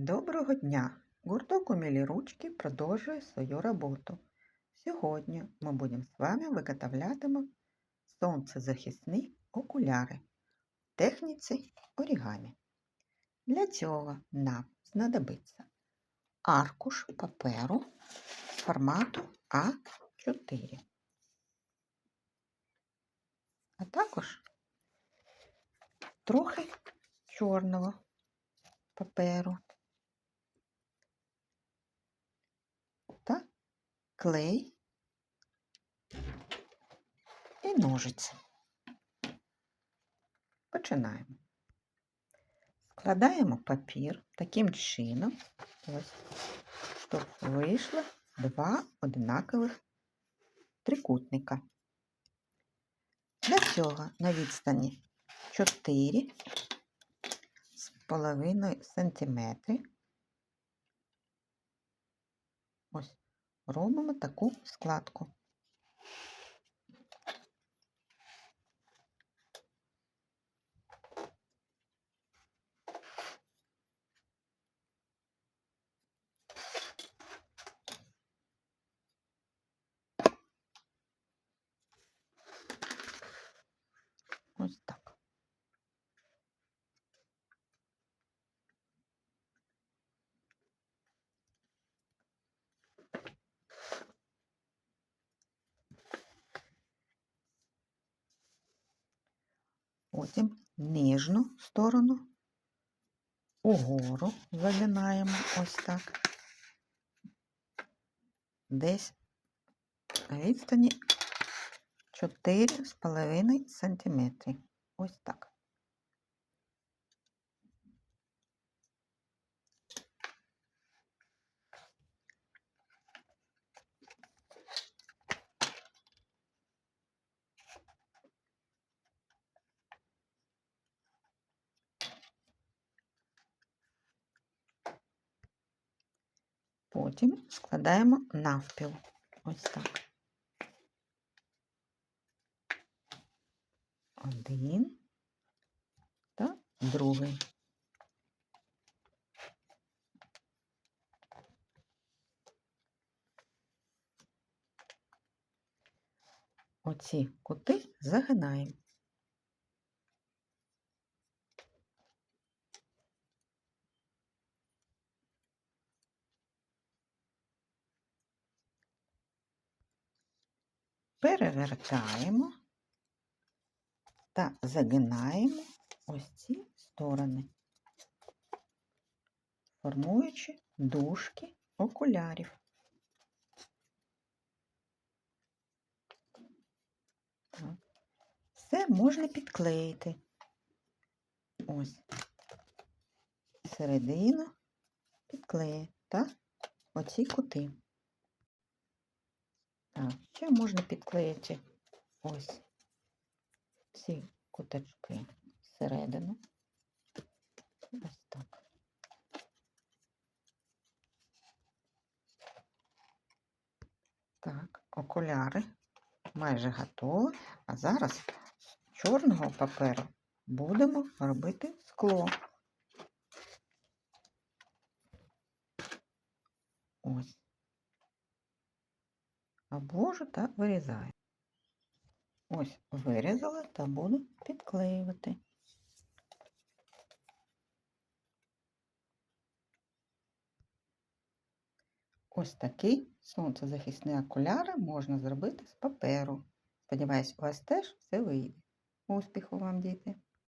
Доброго дня! Гурток «Умілі ручки» продовжує свою роботу. Сьогодні ми будемо з вами виготовлятимемо сонцезахисні окуляри в техніці орігамі. Для цього нам знадобиться аркуш паперу формату А4, а також трохи чорного паперу. та клей і ножиці. Починаємо. Складаємо папір таким чином, щоб вийшло два однакових трикутника. Для цього на відстані 4 з половиною сантиметри Ось робимо таку складку. Ось так. Потім нижню сторону угору загинаємо ось так. Десь на відстані 4,5 см. Ось так. Потім складаємо навпіл. Ось так. Один та другий. Оці кути загинаємо. Перевертаємо та загинаємо ось ці сторони, формуючи дужки окулярів. Все можна підклеїти. Ось середину підклеїти та оці кути. Так, ще можна підклеїти ось ці куточки всередину. Ось так. Так, окуляри майже готові. А зараз з чорного паперу будемо робити скло. Ось обвожу та вирізаю. Ось вирізала та буду підклеювати. Ось такий сонцезахисний окуляри можна зробити з паперу. Сподіваюсь, у вас теж все вийде. Успіху вам, діти!